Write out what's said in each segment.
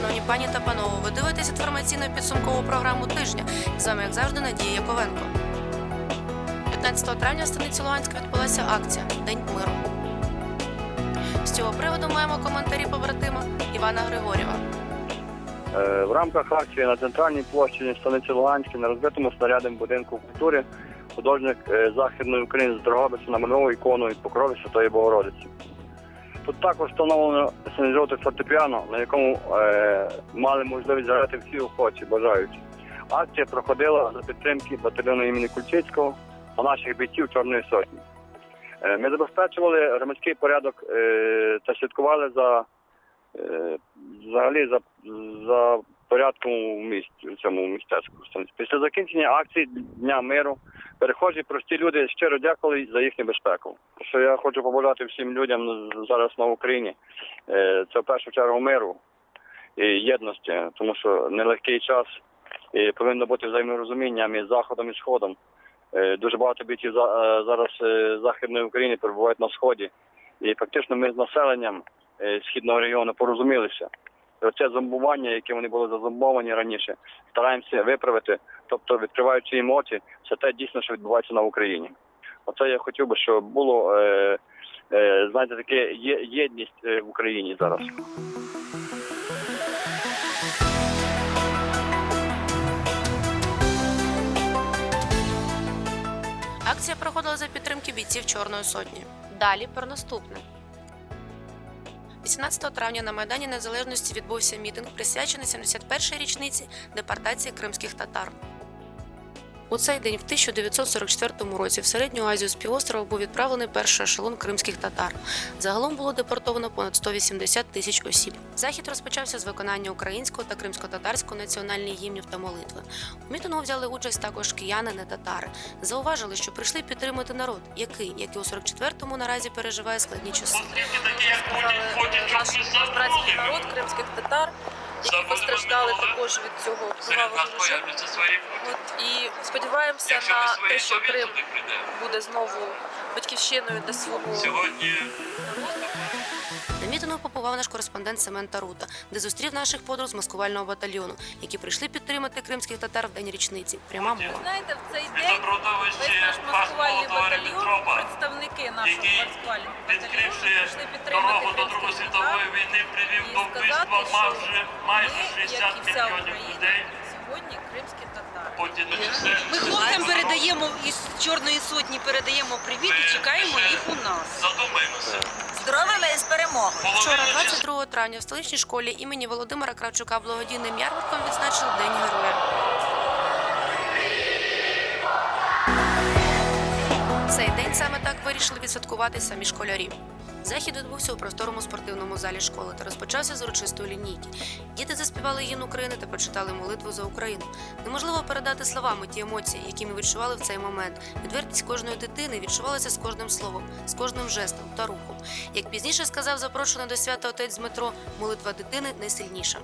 шановні пані та панове, ви дивитесь інформаційно підсумкову програму тижня. З вами, як завжди, Надія Яковенко. 15 травня в станиці Луганська відбулася акція День миру. З цього приводу маємо коментарі побратима Івана Григорєва. Е, В рамках акції на центральній площі станиці Луганській на розбитому снарядом будинку культури художник е, Західної України з Дрогобича намалював ікону від покрови Святої Богородиці. Тут також встановлено синьо фортепіано, на якому е, мали можливість грати всі охочі, бажаючі. Акція проходила за підтримки батальйону імені Кульчицького та наших бійців Чорної Сотні. Е, Ми забезпечували громадський порядок е, та слідкували за е, взагалі за, за порядком у місті у цьому містечку. Після закінчення акції Дня миру перехожі прості люди щиро дякували за їхню безпеку. Що я хочу побажати всім людям зараз на Україні. е, Це в першу чергу миру і єдності, тому що нелегкий час і повинно бути взаєморозуміння між заходом і сходом. Е, Дуже багато бійців е, зараз західної України перебувають на сході, і фактично ми з населенням східного регіону порозумілися. Оце зомбування, яке вони були зазомбовані раніше, стараємося виправити, тобто відкриваючи їм очі, це те дійсно, що відбувається на Україні. Оце я хотів би, щоб було е, е, знаєте, таке є, єдність е, в Україні зараз. Акція проходила за підтримки бійців Чорної сотні. Далі про наступне. 18 травня на Майдані Незалежності відбувся мітинг, присвячений 71-й річниці депортації кримських татар. У цей день, в 1944 році, в середню Азію з півострова був відправлений перший ешелон кримських татар. Загалом було депортовано понад 180 тисяч осіб. Захід розпочався з виконання українського та кримсько-татарського національних гімнів та молитви. У мітингу взяли участь також кияни, не татари. Зауважили, що прийшли підтримати народ, який, як і у 44-му, наразі переживає складні часи. наш братський народ кримських татар, які постраждали також від цього кривавого режиму. От і сподіваємося на те, що Крим буде знову батьківщиною для свого Сьогодні побував наш кореспондент Семен Тарута, де зустрів наших подруг з маскувального батальйону, які прийшли підтримати кримських татар в день річниці. Пряма мова. знаєте, в цей день весь наш маскувальний батальйон, представники нашого маскувального батальйону прийшли підтримати дорогу до Другої світової війни, привів і до вбивства майже, майже ми, 60 як і вся мільйонів людей. сьогодні кримські татари. Потім. Ми хлопцям передаємо із Чорної сотні передаємо привіт і чекаємо їх у нас. Задумаємося. Здоровими і з перемогою! Вчора, Половина 22 травня, в столичній школі імені Володимира Кравчука благодійним ярмарком відзначили День Героя. Цей день саме так вирішили відсвяткувати самі школярі. Захід відбувся у просторому спортивному залі школи та розпочався з урочистої лінійки. Діти заспівали гімн України та прочитали молитву за Україну. Неможливо передати словами ті емоції, які ми відчували в цей момент. Відвертість кожної дитини відчувалася з кожним словом, з кожним жестом та рухом. Як пізніше сказав запрошений до свята отець Дмитро, молитва дитини найсильніша.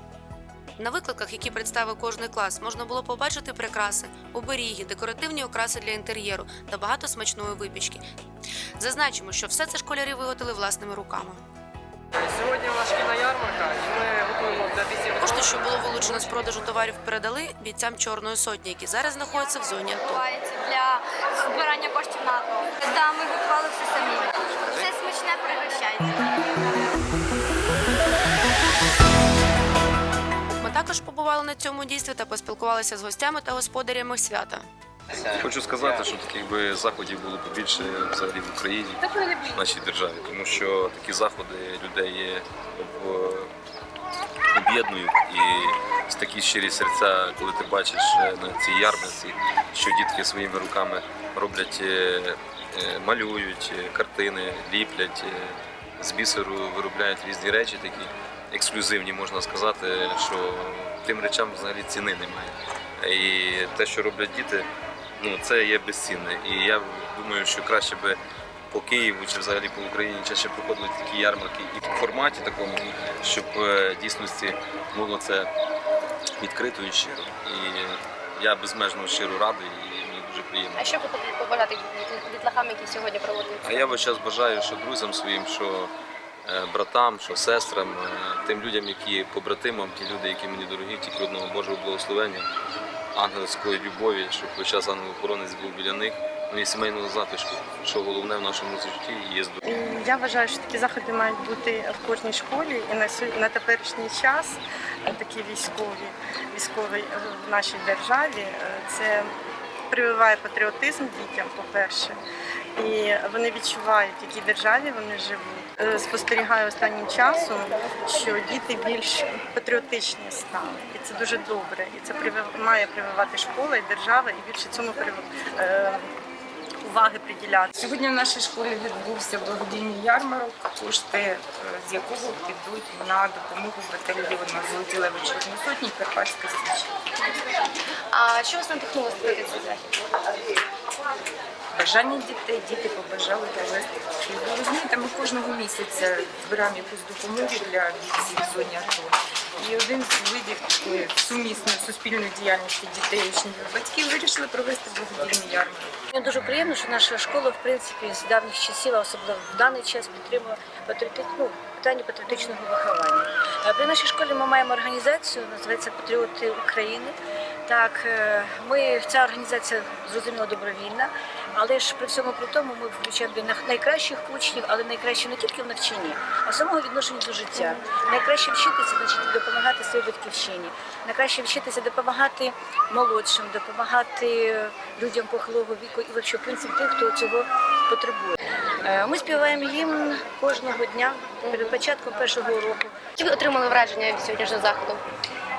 На викладках, які представив кожний клас, можна було побачити прикраси, оберіги, декоративні окраси для інтер'єру та багато смачної випічки. Зазначимо, що все це школярі виготовили власними руками. Сьогодні у нас шкільна ярмарка, і ми готуємо для бійців. Кошти, що було вилучено з продажу товарів, передали бійцям Чорної сотні, які зараз знаходяться в зоні АТО. для збирання коштів на АТО. Та ми готували все самі. Все смачне пригощайте. Також побували на цьому дійстві та поспілкувалися з гостями та господарями свята. Хочу сказати, що таких би заходів було побільше взагалі в Україні, в нашій державі, тому що такі заходи людей об'єднують і такі щирі серця, коли ти бачиш е, на цій ярмарці, що дітки своїми руками роблять, е, е, малюють картини, ліплять, з бісеру виробляють різні речі, такі ексклюзивні, можна сказати, що тим речам взагалі ціни немає. І те, що роблять діти, ну це є безцінне. І я думаю, що краще би по Києву чи взагалі по Україні чаще проходили такі ярмарки і в форматі такому, щоб е, дійсності було це відкрито і щиро. І я безмежно щиро радий і мені дуже приємно. А що ви хочете побажати дітлахам, які сьогодні проводять? А я весь час бажаю, що друзям своїм, що братам, що сестрам, е, тим людям, які побратимам, ті люди, які мені дорогі, тільки одного Божого благословення, ангельської любові, щоб весь час ангел-охоронець був біля них, ну і сімейного затишку, що головне в нашому житті є здоров'я. Я вважаю, що такі заходи мають бути в кожній школі і на на теперішній час е, такі військові, військові е, в нашій державі. е, Це прививає патріотизм дітям, по-перше, і вони відчувають, в якій державі вони живуть. Е, Спостерігаю останнім часом, що діти більш патріотичні стали, і це дуже добре. І це має прививати школа і держава, і більше цьому е, уваги приділяти. Сьогодні в нашій школі відбувся благодійний ярмарок, кошти е, з якого підуть на допомогу батальйону Золоті Леви Чорної Сотні Карпатська Січ. А що вас надихнуло створити цей захід? Бажання дітей, діти побажали провести. Ви розумієте, ми кожного місяця збираємо якусь допомогу для бійців в зоні АТО. І один з видів такої сумісної суспільної діяльності дітей, учнів батьків вирішили провести благодійний ярмарок. Мені дуже приємно, що наша школа, в принципі, з давніх часів, а особливо в даний час, підтримує патріоти... ну, питання патріотичного виховання. Е, При нашій школі ми маємо організацію, називається Патріоти України. Так, е, ми ця організація зрозуміло добровільна, але ж при всьому при тому ми включаємо найкращих учнів, але найкраще не тільки в навчанні, а самого відношення до життя. Найкраще вчитися, значить допомагати своїй батьківщині. Найкраще вчитися допомагати молодшим, допомагати людям похилого віку і взагалі, в принципі, тих, хто цього потребує. Е, Ми співаємо гімн кожного дня перед початком першого року. Які ви отримали враження від сьогоднішнього заходу?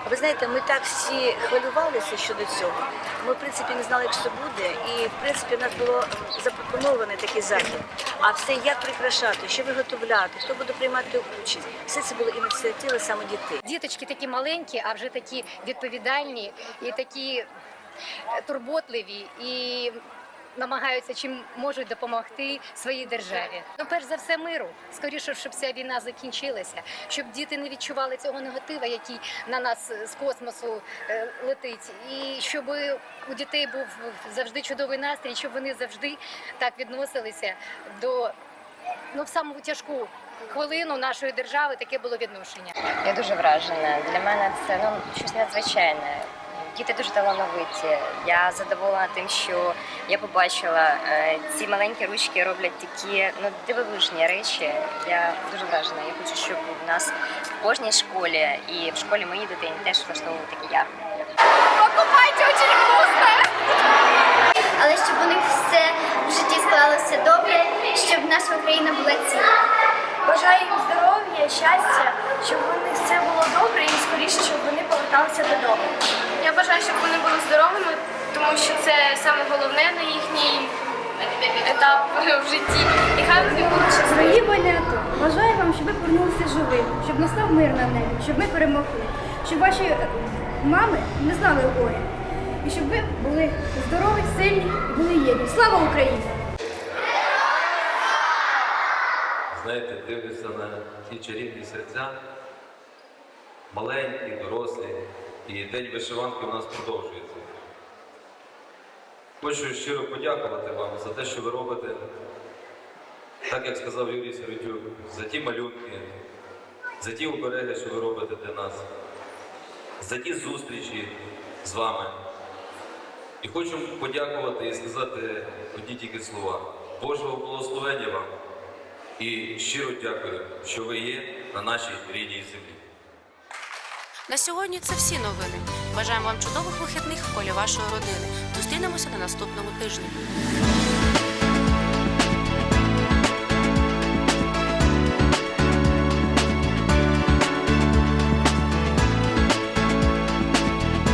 Ви знаєте, ми так всі хвилювалися щодо цього. Ми, в принципі, не знали, як це буде, і в принципі в нас було запропонований такий захід. А все як прикрашати, що виготовляти, хто буде приймати участь. Все це було ініціативи саме дітей. Діточки такі маленькі, а вже такі відповідальні і такі турботливі і намагаються чим можуть допомогти своїй державі. Ну, перш за все, миру. Скоріше, щоб ця війна закінчилася, щоб діти не відчували цього негатива, який на нас з космосу е, летить, і щоб у дітей був завжди чудовий настрій, щоб вони завжди так відносилися до ну в саму тяжку хвилину нашої держави таке було відношення. Я дуже вражена. Для мене це ну щось надзвичайне. Діти дуже талановиті. Я задоволена тим, що я побачила е, ці маленькі ручки роблять такі ну дивовижні речі. Я дуже вражена. Я хочу, щоб у нас в кожній школі і в школі моїй дитині теж влаштовували такі ярмарки. Покупайте очень вкусно! Але щоб у них все в житті склалося добре, щоб наша Україна була ціла. Бажаю їм здоров'я, щастя, щоб у них все було добре і скоріше, щоб вони поверталися додому. Я бажаю, щоб вони були здоровими, тому що це саме головне на їхній етап в житті. І хай вони будуть щасливі. Воїни бажаю вам, щоб ви повернулися живими, щоб настав мир на небі, щоб ми перемогли, щоб ваші е, мами не знали горя, і щоб ви були здорові, сильні і були єдні. Слава Україні! знаєте, дивишся на ті чарівні серця, маленькі, дорослі, і день вишиванки у нас продовжується. Хочу щиро подякувати вам за те, що ви робите, так як сказав Юрій Сиротюк, за ті малюнки, за ті обереги, що ви робите для нас, за ті зустрічі з вами. І хочу подякувати і сказати одні тільки слова. Божого благословення вам. І щиро дякую, що ви є на нашій рідній землі. На сьогодні це всі новини. Бажаємо вам чудових вихідних в колі вашої родини. Зустрінемося на наступному тижні.